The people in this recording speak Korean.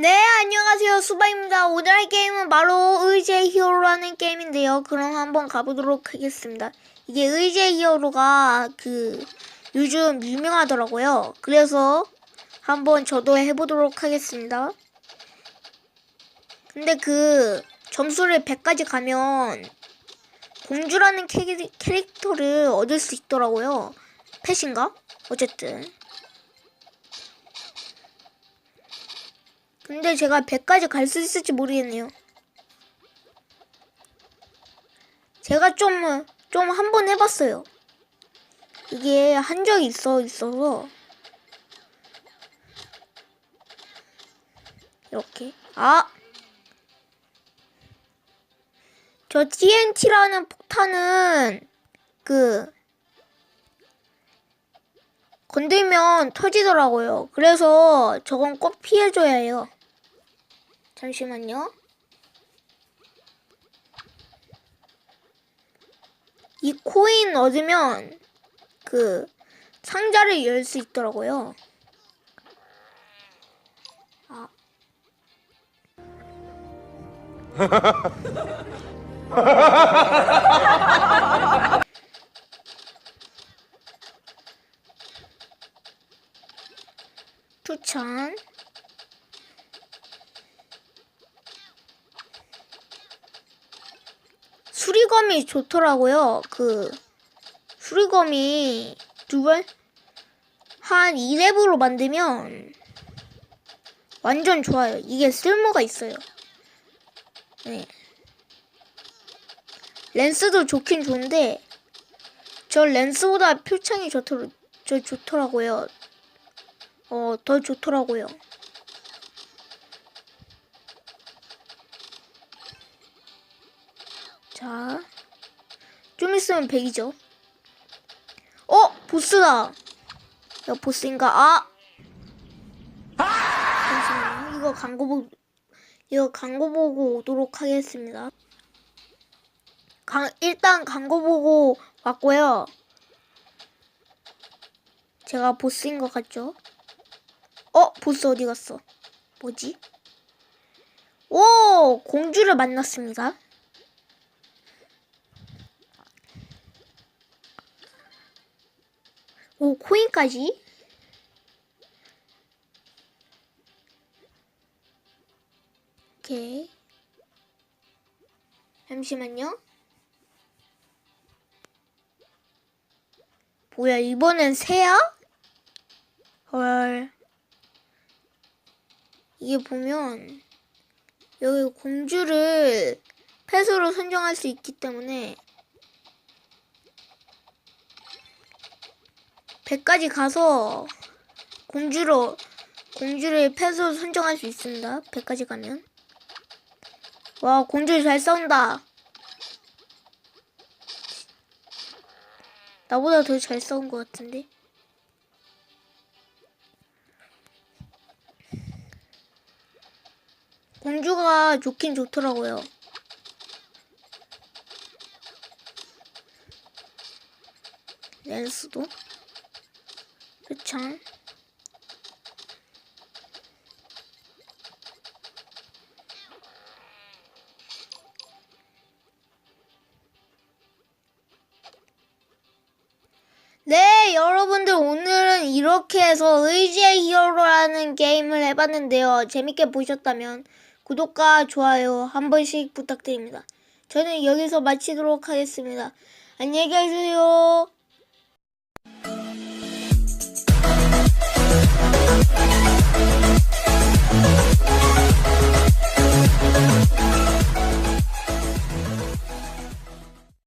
네, 안녕하세요. 수바입니다. 오늘 할 게임은 바로 의제 히어로라는 게임인데요. 그럼 한번 가보도록 하겠습니다. 이게 의제 히어로가 그 요즘 유명하더라고요. 그래서 한번 저도 해보도록 하겠습니다. 근데 그 점수를 100까지 가면 공주라는 캐릭터를 얻을 수 있더라고요. 펫인가? 어쨌든. 근데 제가 100까지 갈 수 있을지 모르겠네요. 제가 좀, 좀 한 번 해봤어요. 이게 한 적이 있어, 있어서. 이렇게. 아! 저 TNT라는 폭탄은, 그, 건들면 터지더라고요. 그래서 저건 꼭 피해줘야 해요. 잠시만요. 이 코인 얻으면 그 상자를 열 수 있더라고요. 아. 추천. 수리검이 좋더라고요. 그 수리검이 두번 한 2렙으로 만들면 완전 좋아요. 이게 쓸모가 있어요. 네. 렌스도 좋긴 좋은데 저 렌스보다 표창이 좋더, 저 좋더라고요. 어, 더 좋더라고요. 자, 좀 있으면 100이죠. 어, 보스다. 이거 보스인가? 아! 잠시만요. 이거 광고 보, 이거 광고 보고 오도록 하겠습니다. 강, 일단 광고 보고 왔고요. 제가 보스인 것 같죠? 어, 보스 어디 갔어? 뭐지? 오, 공주를 만났습니다. 오, 코인까지? 오케이. 잠시만요. 뭐야, 이번엔 새야? 헐. 이게 보면, 여기 공주를 펫으로 선정할 수 있기 때문에, 100까지 가서 공주로 공주를 펫으로 선정할 수 있습니다. 100까지 가면. 와, 공주 잘 싸운다. 나보다 더 잘 싸운 것 같은데. 공주가 좋긴 좋더라고요. 렌스도. 표창. 네, 여러분들 오늘은 이렇게 해서 의지의 히어로라는 게임을 해봤는데요. 재밌게 보셨다면 구독과 좋아요 한 번씩 부탁드립니다. 저는 여기서 마치도록 하겠습니다. 안녕히 계세요.